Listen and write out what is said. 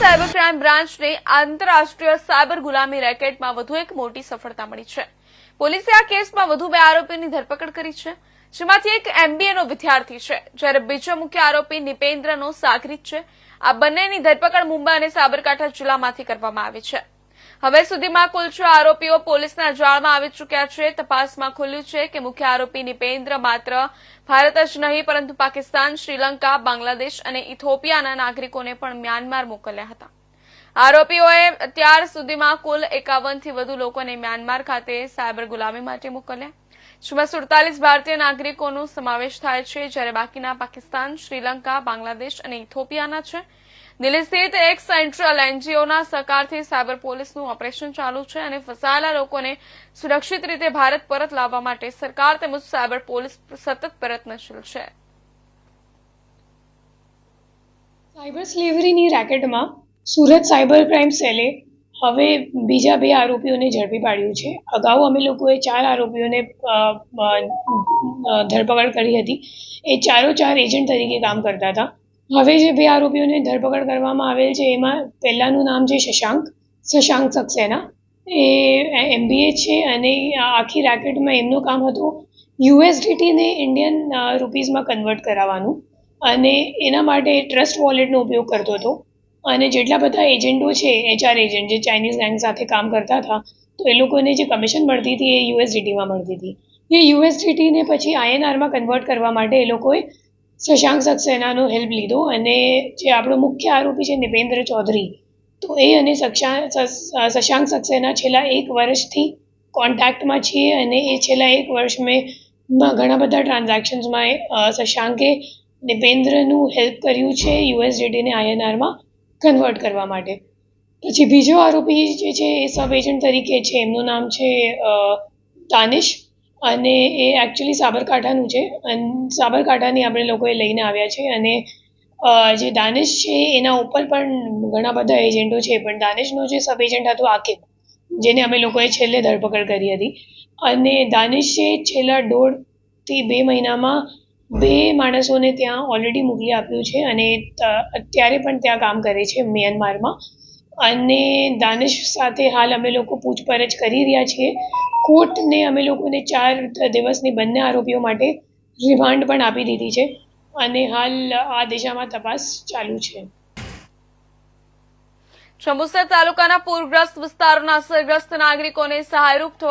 Cyber crime બ્રાન્ચને આંતરરાષ્ટ્રીય cyber ગુલામી રેકેટમાં વધુ એક મોટી સફળતા મળી છે. પોલીસે આ કેસમાં વધુ બે આરોપીની ધરપકડ કરી છે, જેમાંથી એક એમબીએ નો વિદ્યાર્થી છે, જ્યારે બીજો મુખ્ય આરોપી નિપેન્દ્રનો સાગરીત છે. આ બંનેની ધરપકડ મુંબઈ અને સાબરકાંઠા જિલ્લામાંથી કરવામાં આવી છે. હવે સુધીમાં કુલ છ આરોપીઓ પોલીસના જાળમાં આવી ચૂક્યા છે. તપાસમાં ખુલ્યું છે કે મુખ્ય આરોપી નિપેન્દ્ર માત્ર ભારત જ નહીં, પરંતુ પાકિસ્તાન, શ્રીલંકા, બાંગ્લાદેશ અને ઇથોપિયાના નાગરિકોને પણ મ્યાનમાર મોકલ્યા હતા. આરોપીઓએ અત્યાર સુધીમાં કુલ એકાવનથી વધુ લોકોને મ્યાનમાર ખાતે સાયબર ગુલામી માટે મોકલ્યા. જેમાં સુડતાલીસ ભારતીય નાગરિકોનો સમાવેશ થાય છે, જ્યારે બાકીના પાકિસ્તાન, શ્રીલંકા, બાંગ્લાદેશ અને ઇથોપિયાના છે. દિલ્હી સ્થિત એક સેન્ટ્રલ એનજીઓના સહકારથી સાયબર પોલીસનું ઓપરેશન ચાલુ છે અને ફસાયેલા લોકોને સુરક્ષિત રીતે ભારત પરત લાવવા માટે સરકાર તેમજ સાયબર પોલીસ સતત પ્રયત્નશીલ છે. સાયબર સ્લેવરીની રેકેટમાં સુરત સાયબર ક્રાઇમ સેલે હવે બીજા બે આરોપીઓને ઝડપી પાડ્યું છે. અગાઉ અમે લોકોએ ચાર આરોપીઓને ધરપકડ કરી હતી. એ ચારો ચાર એજન્ટ તરીકે કામ કરતા હતા. હવે જે બે આરોપીઓને ધરપકડ કરવામાં આવેલ છે, એમાં પહેલાંનું નામ છે શશાંક શશાંક સક્સેના. એ એમબીએ છે અને આખી રેકેટમાં એમનું કામ હતું યુએસડીટીને ઇન્ડિયન રૂપીઝમાં કન્વર્ટ કરાવવાનું અને એના માટે ટ્રસ્ટ વોલેટનો ઉપયોગ કરતો હતો. અને જેટલા બધા એજન્ટો છે, એચઆર એજન્ટ જે ચાઇનીઝ ગેંગ સાથે કામ કરતા હતા, તો એ લોકોને જે કમિશન મળતી હતી એ યુએસડીટીમાં મળતી હતી. એ યુએસડીટીને પછી આઈએનઆરમાં કન્વર્ટ કરવા માટે એ લોકોએ શશાંક સક્સેનાનો હેલ્પ લીધો અને જે આપણો મુખ્ય આરોપી છે નિપેન્દ્ર ચૌધરી, તો એ અને શશાંક સક્સેના છેલ્લા એક વર્ષથી કોન્ટેક્ટમાં છીએ અને એ છેલ્લા એક વર્ષ મેં ઘણા બધા ટ્રાન્ઝેક્શન્સમાં શશાંકે નિપેન્દ્રનું હેલ્પ કર્યું છે યુએસડીટીને આઈએનઆરમાં કન્વર્ટ કરવા માટે. પછી બીજો આરોપી જે છે એ સબ એજન્ટ તરીકે છે, એમનું નામ છે દાનિશ અને એ એકચ્યુઅલી સાબરકાંઠાનું છે. અને સાબરકાંઠાની આપણે લોકોએ લઈને આવ્યા છે અને જે દાનિશ છે એના ઉપર પણ ઘણા બધા એજન્ટો છે, પણ દાનિશનો જે સબ એજન્ટ હતો આકિબ જેને અમે લોકોએ છેલ્લે ધરપકડ કરી હતી. અને દાનિશે છેલ્લા દોઢથી બે મહિનામાં બે માણસોને ત્યાં ઓલરેડી મોકલી આપ્યું છે અને અત્યારે પણ ત્યાં કામ કરે છે મ્યાનમારમાં અને દાનિશ સાથે હાલ અમે લોકો પૂછપરછ કરી રહ્યા છીએ. કોર્ટને અમે લોકોને ચાર દિવસની બંને આરોપીઓ માટે રિમાન્ડ પણ આપી દીધી છે અને હાલ આ દિશામાં તપાસ ચાલુ છે. ચમુસર તાલુકાના પૂરગ્રસ્ત વિસ્તારોના અસરગ્રસ્ત નાગરિકોને સહાયરૂપ થવા